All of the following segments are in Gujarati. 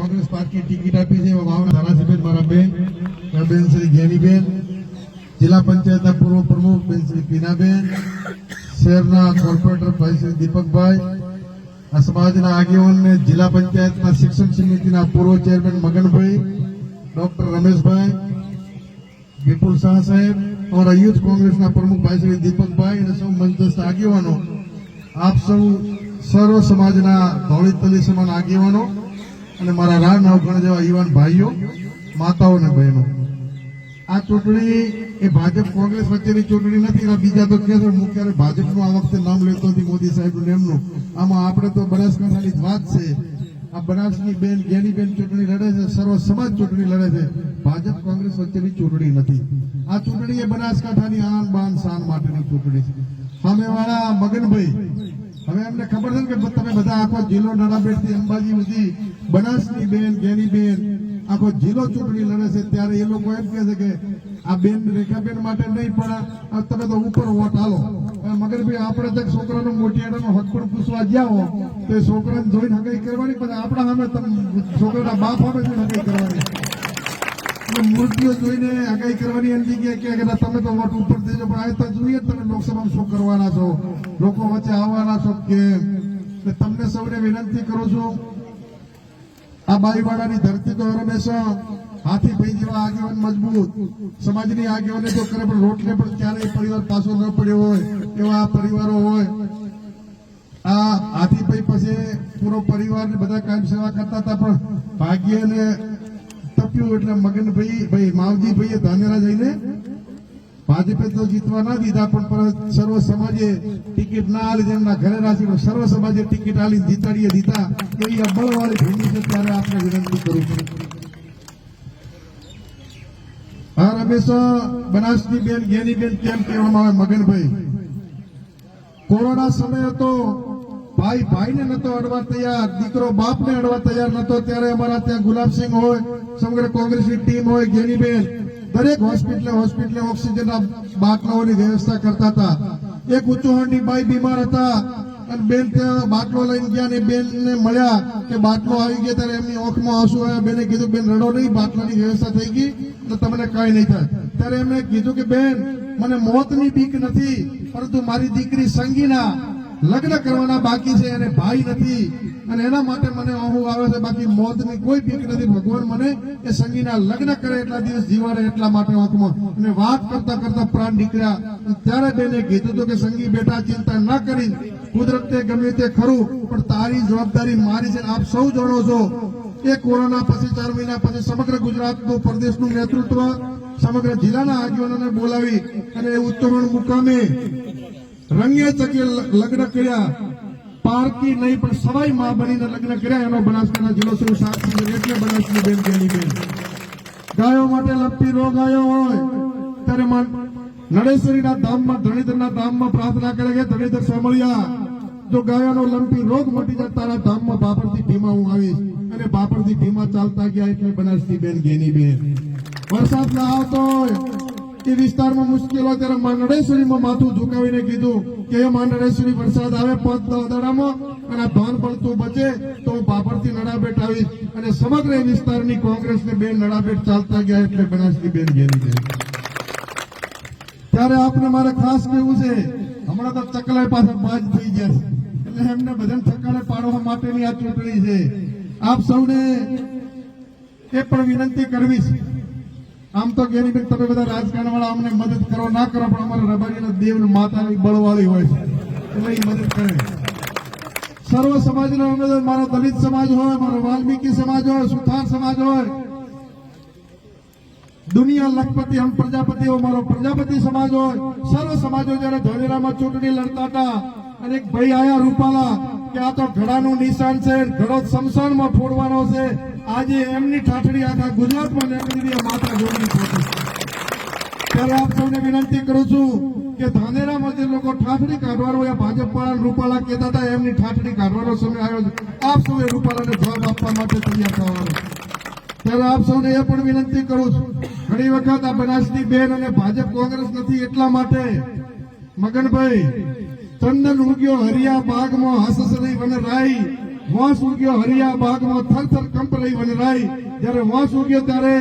કોંગ્રેસ પાર્ટી ટિકિટ આપી છે એવા વાવના ધારાસભ્ય મારા બેન બેન શ્રી જ્ઞાનીબેન જિલ્લા પંચાયતના પૂર્વ પ્રમુખ બેન શ્રી પીનાબેન, શહેરના કોર્પોરેટર ભાઈ શ્રી દીપકભાઈ, આ સમાજના આગેવાનને જિલ્લા પંચાયતના શિક્ષણ સમિતિના પૂર્વ ચેરમેન મગનભાઈ, ડોક્ટર રમેશભાઈ, વિપુલ શાહ સાહેબ, અમારા યુથ કોંગ્રેસના પ્રમુખ ભાઈ શ્રી દીપકભાઈ અને સૌ મંચસ્થ આગેવાનો, આપ સૌ સર્વ સમાજના ધોળી તલી સમાન આગેવાનો અને મારા રાણ નવગણ જેવા યુવાન ભાઈઓ માતાઓ અને બહેનો. આ ચૂંટણી એ ભાજપ કોંગ્રેસ વચ્ચેની ચૂંટણી નથી બીજા તો કે હું ક્યારે ભાજપનું આ વખતે નામ લેતો નથી મોદી સાહેબનું નેમનું આમાં આપણે તો બનાસકાંઠાની જ વાત છે. આ બનાસની બેન બેન ચૂંટણી લડે છે, સર્વ સમાજ ચૂંટણી લડે છે. ભાજપ કોંગ્રેસ વચ્ચેની ચૂંટણી નથી. આ ચૂંટણી એ બનાસકાંઠાની આન બાન શાન માટેની ચૂંટણી છે. સામેવાળા મગનભાઈ હવે એમને ખબર છે કે તમે બધા આખો જિલ્લો નાનાબેટથી અંબાજી સુધી બનાસની બેન, ગેની બેન, આખો જિલ્લો ચૂંટણી લડે છે. ત્યારે એ લોકો એમ કહે છે કે આ બેન રેખાબેન માટે નહીં, પણ તમે તો ઉપર વોટ હાલો મગર ભાઈ, આપણે તો છોકરાનો મોટિયાડાનો હક પણ પૂછવા ગયા હો. તો એ છોકરાને જોઈને હગાઈ કરવાની, પણ આપણા સામે છોકરાના બાપ સામે હગાઈ કરવાની. મૂર્તિઓ જોઈને આગાહી કરવાની એમ જગ્યાએ કે તમે તો વોટ ઉપર દેજો પણ આ તો જોઈએ તમે લોકસભામાં શું કરવાના છો. લોકો વચ્ચે આવવાના છો કે તમને સૌને વિનંતી કરું છું. આ બાઈવાડાની ધરતી તો હંમેશા હાથી ભાઈ જેવા આગેવાન મજબૂત. સમાજની આગેવાને તો કરે પણ રોટલે પણ ક્યારેય પરિવાર પાછો ન પડ્યો હોય એવા પરિવારો હોય. આ હાથી ભાઈ પછી પૂરો પરિવાર ને બધા કાયમ સેવા કરતા હતા પણ ભાગ્યને તપ્યું એટલે મગનભાઈ, ભાઈ માવજીભાઈએ ધાનેરા જઈને ભાજપે તો જીતવા ના દીધા, પણ સર્વ સમાજે ટિકિટ ના આલી એમના ઘરે રાખી સર્વ સમાજે ટિકિટ આલી જીતાડીએ દીધા. એવી આ બળવાળી ભૂમિ છે ત્યારે આપણે વિનંતી કરું છું. હા, રમેશ, બનાસની બેન, ગેની બેન કેમ કહેવામાં આવે મગનભાઈ? કોરોના સમય હતો ભાઈ ભાઈને નતો અડવા તૈયાર, દીકરો બાપને અડવા તૈયાર નતો ત્યારે અમારા ત્યાં ગુલાબસિંહ હોય, સમગ્ર કોંગ્રેસની ટીમ હોય ગેનીબેન દરેક હોસ્પિટલે હોસ્પિટલે ઓક્સિજનના બાટલાઓની વ્યવસ્થા કરતા હતા. એક ઉચ્ચોહણની ભાઈ બીમાર હતા અને બેન ત્યાં બાટલો લઈને ગયા ને બેનને મળ્યા કે બાટલો આવી ગયા ત્યારે એમની ઓંખમાં આંસુ આવ્યા. બેને કીધું, બેન, રડો નહીં, બાટલાની વ્યવસ્થા થઈ ગઈ તો તમને કાંઈ નહીં થાય. ત્યારે એમણે કીધું કે, બેન, મને મોતની બીક નથી, પરંતુ મારી દીકરી સંગીના લગ્ન કરવાના બાકી છે અને ભાઈ નથી. અને એના માટે મને અહુ આવે છે. બાકી મોતની કોઈ બીક નથી. ભગવાન મને એ સંગીના લગ્ન કરે એટલા દિવસ જીવાડે એટલા માટે આંખમાં અને વાત કરતા કરતા પ્રાણ નીકળ્યા. ત્યારે બેને કીધું હતું કે, સંગી બેટા, ચિંતા ન કરી. કુદરતે ગમે તે ખરું, પણ તારી જવાબદારી મારી છે આપ સૌ જાણો છો. એ કોરોના પછી ચાર મહિના પછી સમગ્ર ગુજરાતનું, પ્રદેશનું નેતૃત્વ સમગ્ર જિલ્લાના આગેવાનોને બોલાવી અને ઉત્તરોણ મુકામે રંગે ચકે લગ્ન કર્યા. પારકી નહીં, પણ સવાઈ માં બનીને લગ્ન કર્યા. એનો બનાસકાંઠા જિલ્લો શ્રી સાક્ષી એટલે બનાસની બેન ગેલી બેન. ગાયો માટે લપટી રોગ આવ્યો હોય, ત્યારે માં નડેશ્વરીના ધામમાં, ધણીધરના ધામમાં પ્રાર્થના કરે કે ધણીધર સાંભળ્યા. જો ગાયોનો લંપી રોગ મટી જાય, તારા ધામમાં બાપરથી ભીમા હું આવીશ. અને બાપરથી ભીમા ચાલતા ગયા એટલે બનાસની બેન ગેની બેન. વરસાદ ના આવતો હોય એ વિસ્તારમાં મુશ્કેલ હોય ત્યારે માંડળેશ્વરીમાં માથું ઝુકાવીને કીધું કે માંડળેશ્વરી વરસાદ આવે પાંચ દાડામાં અને ભાન પડતું બચે તો હું બાપરથી નડાબેટ આવી અને સમગ્ર વિસ્તારની કોંગ્રેસને બેન નડાબેટ ચાલતા ગયા એટલે બનાસની બેન ગેની બેન ત્યારે આપને મારે ખાસ કહેવું છે, હમણાં તો ચકલાઈ પાસે બાજ થઈ ગયા છે. એટલે એમને બધાને ઠકાણે પાડવા માટેની આ ચૂંટણી છે. આપ સૌને એ પણ વિનંતી કરવી છે આમ તો ગેરીબેન તમે બધા રાજકારણ વાળા અમને મદદ કરો, ના કરો, પણ અમારા રબારીના દેવ માતાની બળવાળી હોય છે. એટલે મદદ કરે. સર્વ સમાજનો ઉમેદવાર મારો દલિત સમાજ હોય, મારો વાલ્મીકી સમાજ હોય, સુથાર સમાજ હોય. દુનિયા લખપતિ હમ પ્રજાપતિ હોય મારો પ્રજાપતિ સમાજ હોય. સર્વ સમાજો જયારે ધોલેરામાં ચૂંટણી લડતા હતા, અને એક ભાઈ આયા રૂપાલા આ તો ઘડાનું નિશાન છે, ઘડો શમશાનમાં ફોડવાનો છે. આજે એમની ઠાઠડી આખા ગુજરાતમાં નીકળી માતા જોડની ત્યારે આપ સૌને વિનંતી કરું છું કે ધાનેરામાં જે લોકો ઠાઠડી કાઢવાનો એ ભાજપ વાળા રૂપાલા કહેતા હતા, એમની ઠાઠડી કાઢવાનો સમય આવ્યો છે. આપ સૌએ રૂપાલાને જવાબ આપવા માટે તૈયાર થવાનું. ત્યારે આપ સૌને એ પણ વિનંતી કરું છું, ઘણી વખત આ બનાસની બેન અને ભાજપ કોંગ્રેસ નથી એટલા માટે, મગનભાઈ ચંદન ઉગ્યો હરિયા બાગમાં હસસરી વન રાઈ વાંસ ઉગ્યો હરિયા બાગમાં થરથર થર કંપ રહી વનરાઈ જ્યારે વાંસ ઉગ્યો ત્યારે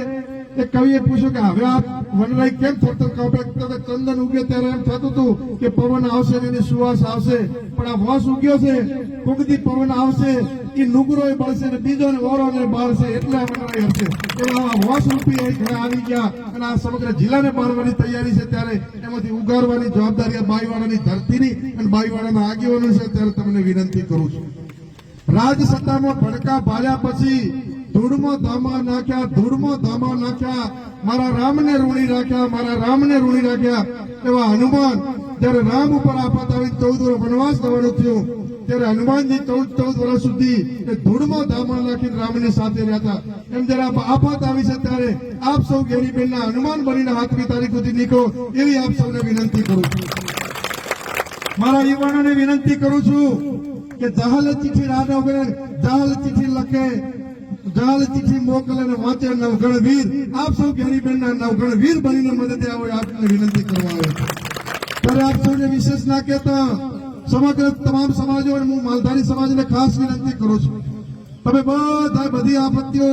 એ કવિએ પૂછ્યું કે હવે આ વનરાઈ કેમ થરથર થર કંપે તો ચંદન ઉગ્યો ત્યારે એમ થતું હતું કે પવન આવશે એની સુવાસ આવશે. પણ આ વાંસ ઉગ્યો છે કુગદી પવન આવશે. ત્યારે એમાંથી ઉગારવાની જવાબદારી બાઈવાડાની ધરતીની અને બાઈવાડાના આગેવાનો છે ત્યારે તમને વિનંતી કરું છું. રાજ સત્તામાં ભડકા ભાલ્યા પછી ધૂળમો ધામા નાખ્યા, ધૂળમો ધામા નાખ્યા, મારા રામને ઋણી રાખ્યા, મારા રામને ઋણી રાખ્યા એવા હનુમાન જયારે રામ ઉપર આફત આવી ચૌદ વનવાસ થવાનું થયું ત્યારે હનુમાનજી ચૌદ ચૌદ વર્ષ સુધી એ ધૂળમાં ધામણ નાખીને રામની સાથે રહ્યા હતા. એમ જયારે આફત આવી છે ત્યારે આપ સૌ ગેરીબેનના હનુમાન બનીને હાથમી તારીખ સુધી નીકળો એવી આપ સૌને વિનંતી કરું છું. મારા યુવાનોને વિનંતી કરું છું કે જહાલ ચિઠ્ઠી રાજા વગર જહાલ ચિઠ્ઠી લખે જહાલ ચિઠ્ઠી મોકલે અને વાંચે નવગણ વીર આપ સૌ ગેરીબેનના નવગણ વીર બનીને મદદે આવો આપને વિનંતી કરવા આવે ત્યારે આપ સૌને વિશેષ ના કહેતા સમગ્ર તમામ સમાજો અને હું માલધારી સમાજને ખાસ વિનંતી કરું છું. તમે બધા બધી આપત્તિઓ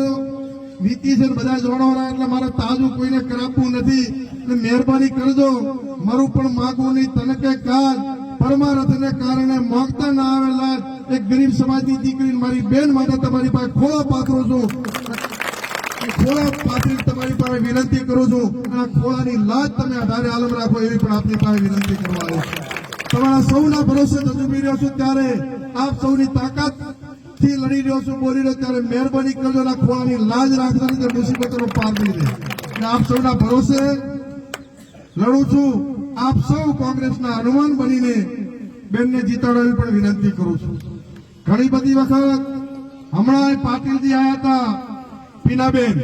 વીતી છે બધા જોડવાના એટલે મારે તાજું કોઈને કરાવવું નથી. એટલે મહેરબાની કરજો. મારું પણ માગવું નહીં. તને કે કાજ પરમારથને કારણે માગતા ના આવેલા એક ગરીબ સમાજની દીકરી મારી બેન માટે તમારી પાસે ખોળા પાથરો છું. ખોળા પાથરી તમારી પાસે વિનંતી કરું છું. અને ખોળાની લાજ તમે આધારે આલમ રાખો એવી પણ આપની પાસે વિનંતી કરવા આવ્યો છું. તમારા સૌના ભરોસે તજુબી રહ્યો છું ત્યારે આપ સૌની તાકાતથી લડી રહ્યો છું, બોલી રહ્યો ત્યારે મહેરબાની કરજો ના ખોવાની લાજ રાખતા નહીં મુસીબતોનો પાર નહીં અને આપ સૌના ભરોસે લડું છું. આપ સૌ કોંગ્રેસના હનુમાન બનીને બેનને જીતાડવાની પણ વિનંતી કરું છું. ઘણી બધી વખત હમણાં પાટીલજી આવ્યા હતા, પીનાબેન.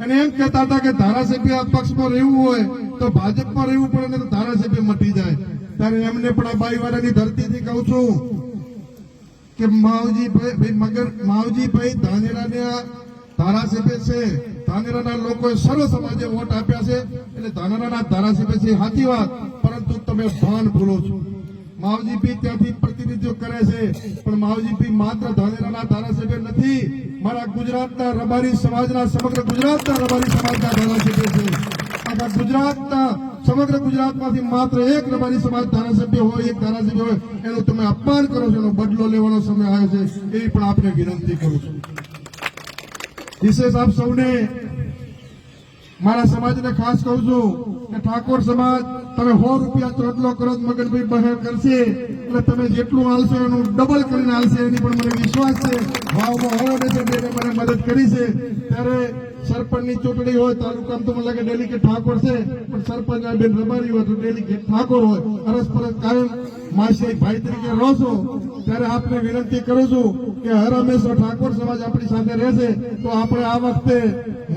અને એમ કહેતા હતા કે ધારાસભ્ય પક્ષમાં રહેવું હોય તો ભાજપમાં રહેવું પડે ને ધારાસભ્ય મટી જાય. ત્યારે એમને પણ આ બાઈવાડાની ધરતીથી કહું છું કે માવજીભાઈ ભાઈ મગર માવજીભાઈ ધાનેરાને ધારાસભ્ય છે. ધાનેરાના લોકોએ સર્વ સમાજે વોટ આપ્યા છે. એટલે ધાનેરાના ધારાસભ્ય છે, સાચી વાત, પરંતુ તમે ભાન ભૂલો છો. માવજીભાઈ ત્યાંથી પ્રતિનિધિત્વ કરે છે, પણ માવજીભાઈ માત્ર ધાનેરાના ધારાસભ્ય નથી. મારા ગુજરાતના રબારી સમાજના સમગ્ર ગુજરાતના રબારી સમાજના ધારાસભ્ય છે. આખા ગુજરાતના સમગ્ર ગુજરાતમાંથી માત્ર એક રબારી સમાજ ધારાસભ્ય હોય, એક ધારાસભ્ય હોય, એનું તમે અપમાન કરો છો, એનો બદલો લેવાનો સમય આવ્યો છે, એવી પણ આપને વિનંતી કરું છું. વિશેષ આપ સૌને મારા સમાજને ખાસ કહું છું કે ઠાકોર સમાજ તમે સો રૂપિયા ચોટલો કરો મગનભાઈ બહેર કરશે. એટલે તમે જેટલું હાલશો એનું ડબલ કરીને હાલશે, એની પણ મને વિશ્વાસ છે. ભાવમાં બેને મને મદદ કરી છે. ત્યારે સરપંચની ચૂંટણી હોય, તાલુકામાં તો મને લાગે ડેલિકેટ ઠાકોર છે, પણ સરપંચ બેન રબારી હોય તો ડેલિકેટ ઠાકોર હોય. અરસપરસ કાયમ માસી ભાઈ તરીકે રહો ત્યારે આપને વિનંતી કરું છું કે હર હંમેશા ઠાકોર સમાજ આપણી સાથે રહેશે. તો આપણે આ વખતે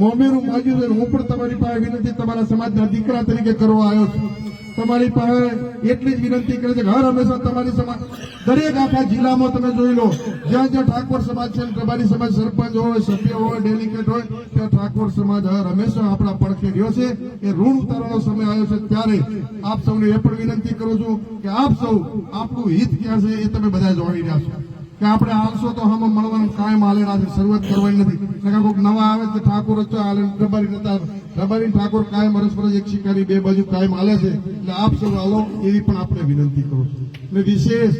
મોમેરું માગ્યું છે હું પણ તમારી પાસે વિનંતી, તમારા સમાજના દીકરા તરીકે કરવા આવ્યો છું. તમારી પાસે એટલી જ વિનંતી કરે છે હર હંમેશા તમારી સમાજ દરેક આખા જિલ્લામાં તમે જોઈ લો, જ્યાં જ્યાં ઠાકોર સમાજ છે ને સમાજ, સરપંચ હોય, સભ્ય હોય, ડેલિગેટ હોય, ત્યાં ઠાકોર સમાજ હર હંમેશા આપણા પડખે રહ્યો છે. એ ઋણ ઉતારવાનો સમય આવ્યો છે ત્યારે આપ સૌને એ પણ વિનંતી કરું છું કે આપ સૌ આપણું હિત ક્યાં છે એ તમે બધા જોડી રહ્યા છો. કે આપણે આવશો તો હમ મળવાનું કાયમ હાલેલા છે, શરૂઆત કરવાની નથી. કોઈક નવા આવે તો ઠાકોર જ હાલે રબારી નતા રબારી ઠાકોર કાયમ અરસપરસ એક શિકારી બે બાજુ કાયમ હાલે છે. એટલે આપ સૌ હાલો, એવી પણ આપણે વિનંતી કરું છું. એટલે વિશેષ,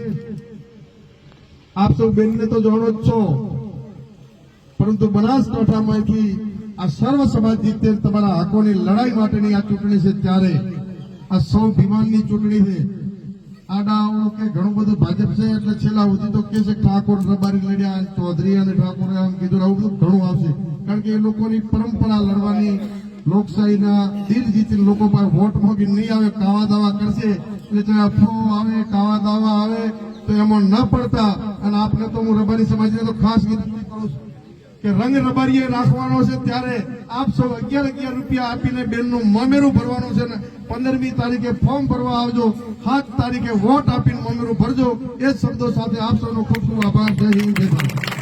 આપ સૌ બેનને તો જાણો જ છો, પરંતુ બનાસકાંઠામાંથી આ સર્વ સમાજ જીતે તમારા હકોની લડાઈ માટેની આ ચૂંટણી છે ત્યારે આ સૌ ભીમાનની ચૂંટણી છે. આડાઓ કે ઘણું બધું ભાજપ છે, એટલે છેલ્લા સુધી તો કે છે ઠાકોર રબારી લડ્યા ચૌધરી અને ઠાકોર આમ કીધું, આવું બધું ઘણું આવશે. કારણ કે એ લોકોની પરંપરા લડવાની લોકશાહીના દિલ જીતીને લોકો પાસે વોટ મોગી નહીં આવે, કાવા દાવા કરશે, એટલે જો અફવો આવે, કાવા દાવા આવે, તો એમાં ન પડતા. અને આપને તો હું રબારી સમાજને તો ખાસ વિનંતી કરું છું કે રંગ રબારીએ રાખવાનો છે ત્યારે આપ સૌ અગિયાર અગિયાર રૂપિયા આપીને બેનનું મમેરું ભરવાનું છે ને પંદરમી તારીખે ફોર્મ ભરવા આવજો, સાત તારીખે વોટ આપીને મમેરું ભરજો. એ શબ્દો સાથે આપ ખૂબ ખૂબ આભાર. જય હિન્દ, જય ભારત.